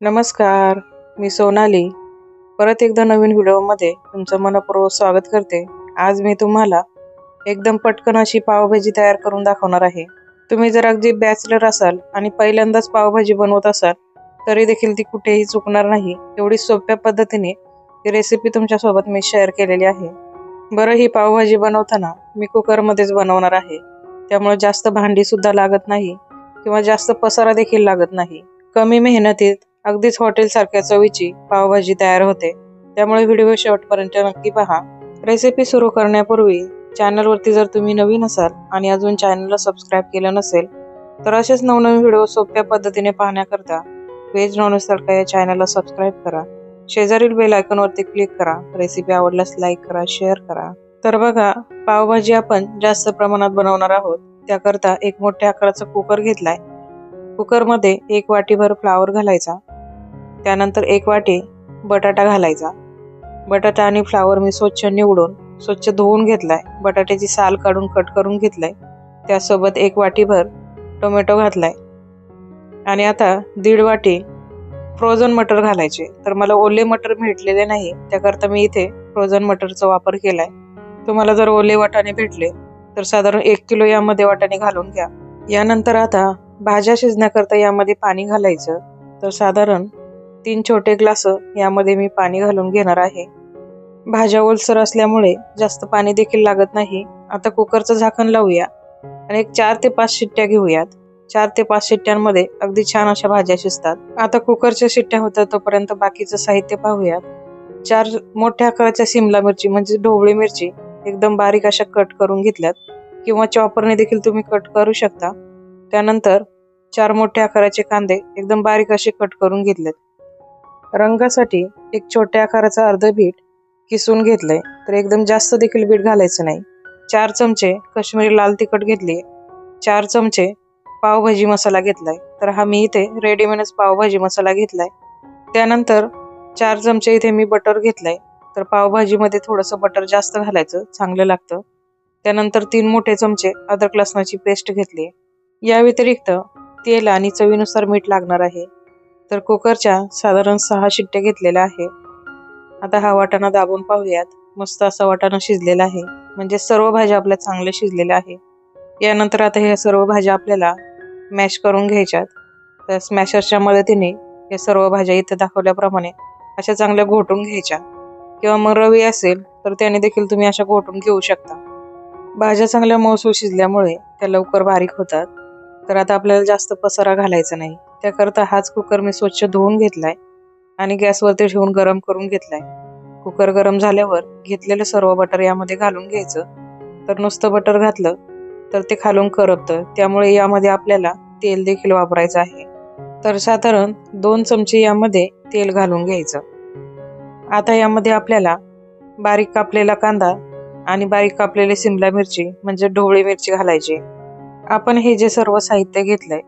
नमस्कार मी सोनाली. परत एकदा नवीन व्हिडिओमध्ये तुमचं मनपूर्वक स्वागत करते. आज मी तुम्हाला एकदम पटकन अशी पावभाजी तयार करून दाखवणार आहे. तुम्ही जर अगदी बॅचलर असाल आणि पहिल्यांदाच पावभाजी बनवत असाल तरी देखील ती कुठेही चुकणार नाही. एवढी सोप्या पद्धतीने ही रेसिपी तुमच्यासोबत मी शेअर केलेली आहे. बरं ही पावभाजी बनवताना मी कुकरमध्येच बनवणार आहे. त्यामुळे जास्त भांडीसुद्धा लागत नाही किंवा जास्त पसारा देखील लागत नाही. कमी मेहनतीत अगदीच हॉटेल सारख्या चवीची पावभाजी तयार होते. त्यामुळे व्हिडिओ शेवटपर्यंत नक्की पहा. रेसिपी सुरू करण्यापूर्वी चॅनलवरती जर तुम्ही नवीन असाल आणि अजून चॅनलला सबस्क्राईब केलं नसेल तर असेच नवनवीन व्हिडिओ सोप्या पद्धतीने पाहण्याकरता व्हेज नॉनव्हेज तडका या चॅनलला सबस्क्राईब करा. शेजारील बेल आयकॉनवरती क्लिक करा. रेसिपी आवडल्यास लाईक करा शेअर करा. तर बघा पावभाजी आपण जास्त प्रमाणात बनवणार आहोत. त्याकरता एक मोठ्या आकाराचा कुकर घेतलाय. कुकरमध्ये एक वाटीभर फ्लावर घालायचा. त्यानंतर एक वाटी बटाटा घालायचा. बटाटा आणि फ्लावर मी स्वच्छ निवडून स्वच्छ धुवून घेतलाय. बटाट्याची साल काढून कट करून घेतलाय. त्यासोबत एक वाटीभर टोमॅटो घातलाय. आणि आता दीड वाटी फ्रोझन मटर घालायचे. तर मला ओले मटर भेटलेले नाही. त्याकरता मी इथे फ्रोझन मटरचा वापर केलाय. तुम्हाला जर ओले वाटाणे भेटले तर साधारण एक किलो यामध्ये वाटाणे घालून घ्या. यानंतर आता भाज्या शिजण्याकरता यामध्ये पाणी घालायचं. तर साधारण तीन छोटे ग्लास यामध्ये मी पाणी घालून घेणार आहे. भाज्या ओलसर असल्यामुळे जास्त पाणी देखील लागत नाही. आता कुकरचं झाकण लावूया आणि एक चार ते पाच शिट्ट्या घेऊयात. चार ते पाच शिट्ट्यांमध्ये अगदी छान अशा भाज्या शिजतात. आता कुकरच्या शिट्ट्या होतात तोपर्यंत बाकीचं साहित्य पाहूयात. चार मोठ्या आकाराच्या सिमला मिरची म्हणजे ढोबळी मिरची एकदम बारीक अशा कट करून घेतल्यात. किंवा चॉपरने देखील तुम्ही कट करू शकता. त्यानंतर चार मोठ्या आकाराचे कांदे एकदम बारीक असे कट करून घेतलेत. रंगासाठी एक छोट्या आकाराचा अर्ध बीट किसून घेतलंय. तर एकदम जास्त देखील बीट घालायचं नाही. चार चमचे कश्मीरी लाल तिखट घेतली चार चमचे पावभाजी मसाला घेतलाय. तर हा मी इथे रेडीमेडच पावभाजी मसाला घेतलाय. त्यानंतर चार चमचे इथे मी बटर घेतलंय. तर पावभाजीमध्ये थोडंसं बटर जास्त घालायचं चांगलं लागतं. त्यानंतर तीन मोठे चमचे अद्रक लसणाची पेस्ट घेतली या व्यतिरिक्त तेल आणि चवीनुसार मीठ लागणार आहे. तर कुकरच्या साधारण सहा शिट्ट्या घेतलेल्या आहे. आता हा वाटाणा दाबून पाहूयात. मस्त असा वाटाणा शिजलेला आहे. म्हणजे सर्व भाज्या आपल्या चांगल्या शिजलेल्या आहे. यानंतर आता ह्या सर्व भाज्या आपल्याला मॅश करून घ्यायच्यात. तर स्मॅशरच्या मदतीने या सर्व भाज्या इथे दाखवल्याप्रमाणे अशा चांगल्या घोटून घ्यायच्या. किंवा मग रवी असेल तर त्याने देखील तुम्ही अशा घोटून घेऊ शकता. भाज्या चांगल्या मौसूळ शिजल्यामुळे त्या लवकर बारीक होतात. तर आता आपल्याला जास्त पसारा घालायचा नाही. त्याकरता हाच कुकर मी स्वच्छ धुवून घेतलाय आणि गॅसवरती ठेवून गरम करून घेतलाय. कुकर गरम झाल्यावर घेतलेलं सर्व बटर यामध्ये घालून घ्यायचं. तर नुसतं बटर घातलं तर ते खालून करपतं. त्यामुळे यामध्ये आपल्याला तेल देखील वापरायचं आहे. तर साधारण दोन चमचे यामध्ये तेल घालून घ्यायचं. आता यामध्ये आपल्याला बारीक कापलेला कांदा आणि बारीक कापलेली सिमला मिरची म्हणजे ढोबळी मिरची घालायची. आपण हे जे सर्व साहित्य घेतलंय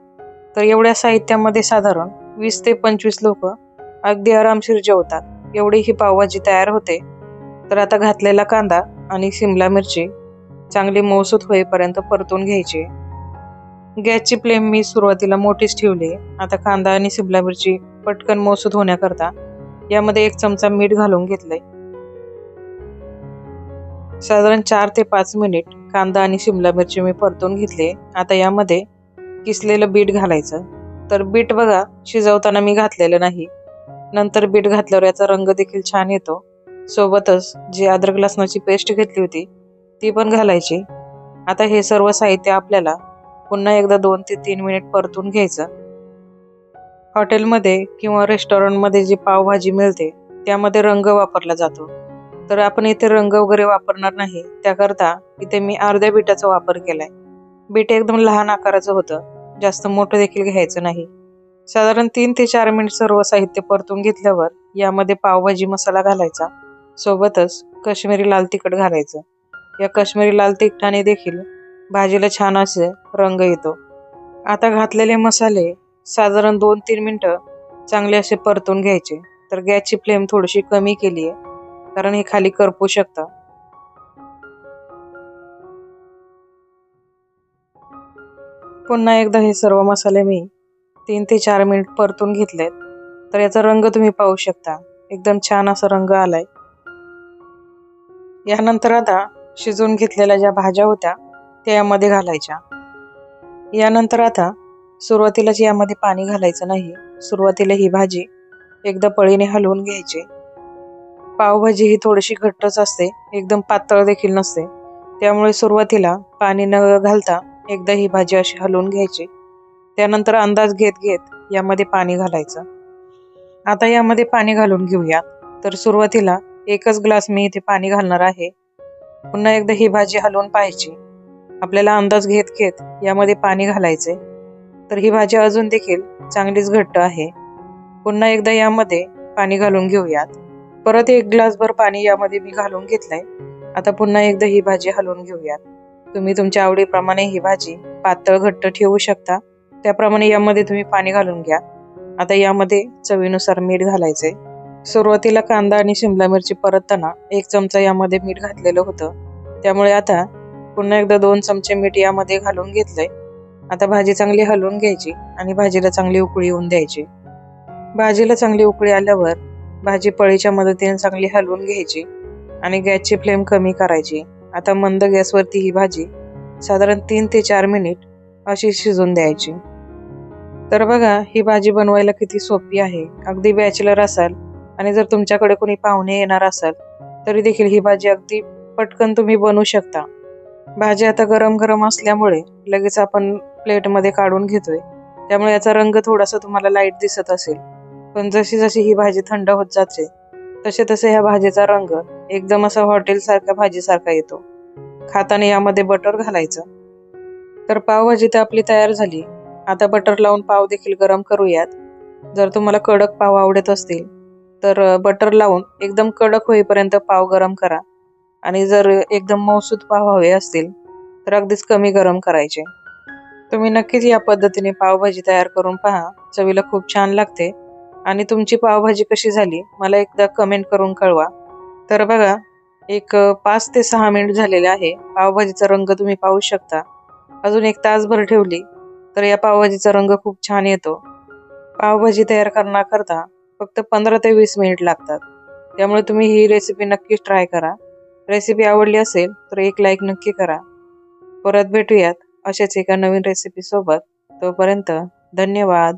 तर एवढ्या साहित्यामध्ये साधारण वीस ते पंचवीस लोक अगदी आरामशीर जेवतात. एवढी ही पावभाजी तयार होते. तर आता घातलेला कांदा आणि शिमला मिरची चांगली मौसूत होईपर्यंत परतून घ्यायची. गॅसची फ्लेम मी सुरुवातीला मोठीच ठेवली. आता कांदा आणि शिमला मिरची पटकन मौसूत होण्याकरता यामध्ये एक चमचा मीठ घालून घेतलंय. साधारण चार ते पाच मिनिट कांदा आणि शिमला मिरची मी परतून घेतली. आता यामध्ये किसलेलं बीट घालायचं. तर बीट बघा शिजवताना मी घातलेलं नाही. नंतर बीट घातल्यावर याचा रंग देखील छान येतो. सोबतच जी अद्रक लसणाची पेस्ट घेतली होती ती पण घालायची. आता हे सर्व साहित्य आपल्याला पुन्हा एकदा दोन ते तीन मिनिट परतून घ्यायचं. हॉटेलमध्ये किंवा रेस्टॉरंटमध्ये जी पावभाजी मिळते त्यामध्ये रंग वापरला जातो. तर आपण इथे रंग वगैरे वापरणार नाही. त्याकरता इथे मी अर्ध्या बिटाचा वापर केलाय. बीट एकदम लहान आकाराचं होतं. जास्त मोठं देखील घ्यायचं नाही. साधारण तीन ते चार मिनिट सर्व साहित्य परतून घेतल्यावर यामध्ये पावभाजी मसाला घालायचा. सोबतच कश्मीरी लाल तिखट घालायचं. या कश्मीरी लाल तिखटाने देखील भाजीला छान असे रंग येतो. आता घातलेले मसाले साधारण दोन तीन मिनटं चांगले असे परतून घ्यायचे. तर गॅसची फ्लेम थोडीशी कमी केली आहे कारण हे खाली करपू शकतं. पुन्हा एकदा हे सर्व मसाले मी तीन ते चार मिनिट परतून घेतलेत. तर याचा रंग तुम्ही पाहू शकता. एकदम छान असा रंग आलाय. यानंतर आता शिजवून घेतलेल्या ज्या भाज्या होत्या त्या यामध्ये घालायच्या. यानंतर आता सुरुवातीलाच यामध्ये पाणी घालायचं नाही सुरुवातीला ही भाजी एकदा पळीने हलवून घ्यायची. पावभाजी ही थोडीशी घट्टच असते एकदम पातळ देखील नसते. त्यामुळे सुरुवातीला पाणी न घालता एकदा ही भाजी अशी हलवून घ्यायची. त्यानंतर अंदाज घेत घेत यामध्ये पाणी घालायचं. आता यामध्ये पाणी घालून घेऊया. तर सुरुवातीला एकच ग्लास मी इथे पाणी घालणार आहे. पुन्हा एकदा ही भाजी हलवून पाहायची. आपल्याला अंदाज घेत घेत यामध्ये पाणी घालायचे तर ही भाजी अजून देखील चांगलीच घट्ट आहे. पुन्हा एकदा यामध्ये पाणी घालून घेऊयात. परत एक ग्लासभर पाणी यामध्ये मी घालून घेतलंय. आता पुन्हा एकदा ही भाजी हलवून घेऊयात. तुम्ही तुमच्या आवडीप्रमाणे ही भाजी पातळ घट्ट ठेवू शकता. त्याप्रमाणे यामध्ये तुम्ही पाणी घालून घ्या. आता यामध्ये चवीनुसार मीठ घालायचे सुरुवातीला कांदा आणि शिमला मिरची परतताना एक चमचा यामध्ये मीठ घातलेलं होतं. त्यामुळे आता पुन्हा एकदा दोन चमचे मीठ यामध्ये घालून घेतलंय. आता भाजी चांगली हलवून घ्यायची आणि भाजीला चांगली उकळी येऊन द्यायची. भाजीला चांगली उकळी आल्यावर भाजी पळीच्या मदतीने चांगली हलवून घ्यायची आणि गॅसची फ्लेम कमी करायची. आता मंद गॅसवरती ही भाजी साधारण तीन ते चार मिनिट अशी शिजून द्यायची. तर बघा ही भाजी बनवायला किती सोपी आहे. अगदी बॅचलर असाल आणि जर तुमच्याकडे कोणी पाहुणे येणार असाल तरी देखील ही भाजी अगदी पटकन तुम्ही बनवू शकता. भाजी आता गरम गरम असल्यामुळे लगेच आपण प्लेटमध्ये काढून घेतोय. त्यामुळे याचा रंग थोडासा तुम्हाला लाइट दिसत असेल. पण जशी जशी ही भाजी थंड होत जाते तसे तसे ह्या भाजीचा रंग एकदम असा हॉटेल सारख्या भाजीसारखा येतो. खाताना यामध्ये बटर घालायचं. तर पावभाजी तर आपली तयार झाली. आता बटर लावून पाव देखील गरम करूयात. जर तुम्हाला कडक पाव आवडत असतील तर बटर लावून एकदम कडक होईपर्यंत पाव गरम करा. आणि जर एकदम मौसूद पाव हवे असतील तर अगदीच कमी गरम करायचे. तुम्ही नक्कीच या पद्धतीने पावभाजी तयार करून पहा. चवीला खूप छान लागते. आणि तुमची पावभाजी कशी झाली मला एकदा कमेंट करून कळवा. तर बघा एक पाच ते सहा मिनिट झालेले आहे. पावभाजीचा रंग तुम्ही पाहू शकता. अजून एक तासभर ठेवली तर या पावभाजीचा रंग खूप छान येतो. पावभाजी तयार करण्याकरता फक्त पंधरा ते वीस मिनिट लागतात. त्यामुळे तुम्ही ही रेसिपी नक्कीच ट्राय करा. रेसिपी आवडली असेल तर एक लाईक नक्की करा. परत भेटूयात अशाच एका नवीन रेसिपीसोबत तोपर्यंत धन्यवाद.